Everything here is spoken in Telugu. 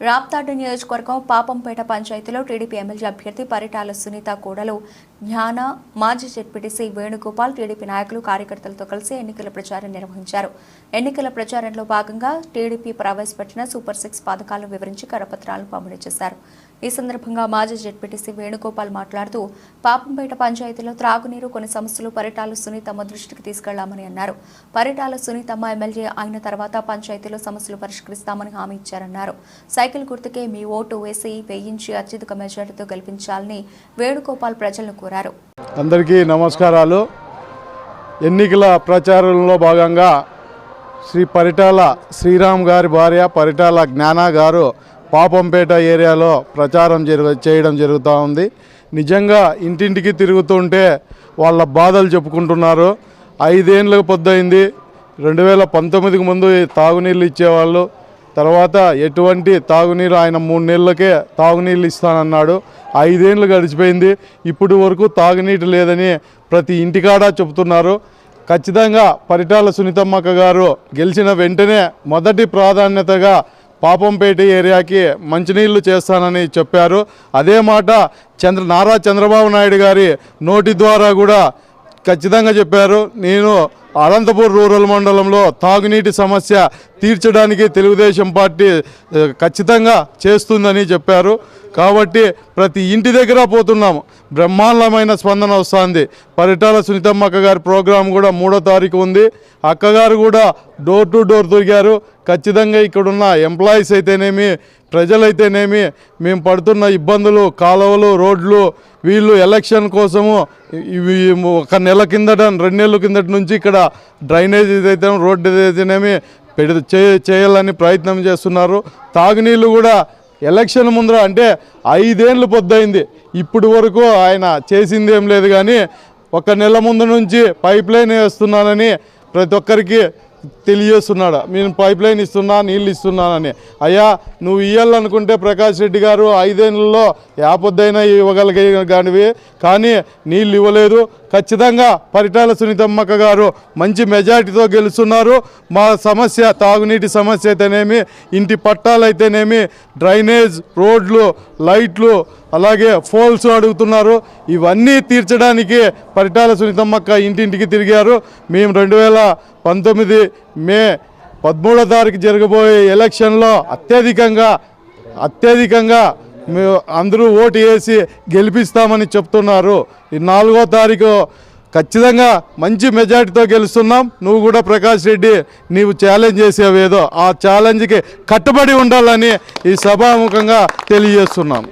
రాప్తాడు నియోజకవర్గం పాపంపేట పంచాయతీలో టీడీపీ ఎమ్మెల్యే అభ్యర్థి పరిటాల సునీత కూడలు జ్ఞాన మాజీ జెడ్పీటీసీ వేణుగోపాల్ టీడీపీ నాయకులు కార్యకర్తలతో కలిసి ఎన్నికల ప్రచారం నిర్వహించారు. ఎన్నికల ప్రచారంలో భాగంగా టీడీపీ ప్రవేశపెట్టిన సూపర్ సిక్స్ పథకాలను వివరించి కరపత్రాలను పంపిణీ చేశారు. ఈ సందర్భంగా మాజీ జెడ్పీటీసీ వేణుగోపాల్ మాట్లాడుతూ పాపంపేట పంచాయతీలో త్రాగునీరు కొన్ని సమస్యలు పరిటాల సునీతమ్మ దృష్టికి తీసుకెళ్ళామని అన్నారు. పరిటాల సునీతమ్మ ఎమ్మెల్యే అయిన తర్వాత పంచాయతీలో సమస్యలు పరిష్కరిస్తామని హామీ ఇచ్చారన్నారు. సైకిల్ గుర్తుకే మీ ఓటు వేసి వేయించి అత్యధిక మెజార్టీతో గెలిపించాలని వేణుగోపాల్ ప్రజలను కోరారు. అందరికీ నమస్కారాలు. ఎన్నికల ప్రచారంలో భాగంగా శ్రీ పరిటాల శ్రీరామ్ గారి భార్య పరిటాల జ్ఞాన గారు పాపంపేట ఏరియాలో ప్రచారం జరుగు చేయడం జరుగుతూ ఉంది. నిజంగా ఇంటింటికి తిరుగుతుంటే వాళ్ళ బాధలు చెప్పుకుంటున్నారు. ఐదేళ్ళకు పొద్దయింది రెండు వేల పంతొమ్మిదికి ముందు తాగునీళ్ళు ఇచ్చేవాళ్ళు. తర్వాత ఎటువంటి తాగునీరు ఆయన మూడు నెలలకే తాగునీళ్ళు ఇస్తానన్నాడు. ఐదేండ్లు గడిచిపోయింది. ఇప్పుడు వరకు తాగునీటి లేదని ప్రతి ఇంటికాడ చెబుతున్నారు. ఖచ్చితంగా పరిటాల సునీతమ్మక్క గారు గెలిచిన వెంటనే మొదటి ప్రాధాన్యతగా పాపంపేట ఏరియాకి మంచినీళ్ళు చేస్తానని చెప్పారు. అదే మాట చంద్ర నారా చంద్రబాబు నాయుడు గారి నోటి ద్వారా కూడా ఖచ్చితంగా చెప్పారు. నేను అనంతపూర్ రూరల్ మండలంలో తాగునీటి సమస్య తీర్చడానికి తెలుగుదేశం పార్టీ ఖచ్చితంగా చేస్తుందని చెప్పారు. కాబట్టి ప్రతి ఇంటి దగ్గర పోతున్నాము. బ్రహ్మాండమైన స్పందన వస్తుంది. పరిటాల సునీతమ్మక్క గారి ప్రోగ్రాం కూడా మూడో తారీఖు ఉంది. అక్కగారు కూడా డోర్ టు డోర్ తిరిగారు. ఖచ్చితంగా ఇక్కడున్న ఎంప్లాయీస్ అయితేనేమి ప్రజలైతేనేమి మేము పడుతున్న ఇబ్బందులు కాలువలు రోడ్లు వీళ్ళు ఎలక్షన్ కోసము ఇవి ఒక నెల కిందట రెండు నెలల కిందట నుంచి ఇక్కడ డ్రైనేజ్ అయితే రోడ్డు అయితేనేమి పెడి చేయాలని ప్రయత్నం చేస్తున్నారు. తాగునీళ్ళు కూడా ఎలక్షన్ ముందర అంటే ఐదేళ్ళు పొద్దయింది. ఇప్పుడు వరకు ఆయన చేసింది ఏం లేదు కానీ ఒక నెల ముందు నుంచి పైప్ లైన్ వేస్తున్నానని ప్రతి ఒక్కరికి తెలియజేస్తున్నాడు? నేను పైప్ లైన్ ఇస్తున్నా నీళ్ళు ఇస్తున్నానని. అయ్యా నువ్వు ఇవ్వాలనుకుంటే ప్రకాష్ రెడ్డి గారు ఐదేళ్ళలో యాపొద్దైనా ఇవ్వగలిగే కానివి కానీ నీళ్ళు ఇవ్వలేదు. ఖచ్చితంగా పరిటాల సునీతమ్మక్క గారు మంచి మెజారిటీతో గెలుస్తున్నారు. మా సమస్య తాగునీటి సమస్య అయితేనేమి ఇంటి పట్టాలు అయితేనేమి డ్రైనేజ్ రోడ్లు లైట్లు అలాగే ఫోల్స్ అడుగుతున్నారు. ఇవన్నీ తీర్చడానికి పరిటాల సునీతమ్మక్క ఇంటింటికి తిరిగారు. మేము రెండు వేల పంతొమ్మిది మే పదమూడో తారీఖు జరగబోయే ఎలక్షన్లో అత్యధికంగా అత్యధికంగా అందరూ ఓటు వేసి గెలిపిస్తామని చెప్తున్నారు. ఈ నాలుగో తారీఖు ఖచ్చితంగా మంచి మెజార్టీతో గెలుస్తున్నాం. నువ్వు కూడా ప్రకాష్ రెడ్డి నీవు ఛాలెంజ్ చేసేవేదో ఆ ఛాలెంజ్కి కట్టుబడి ఉండాలని ఈ సభాముఖంగా తెలియజేస్తున్నాం.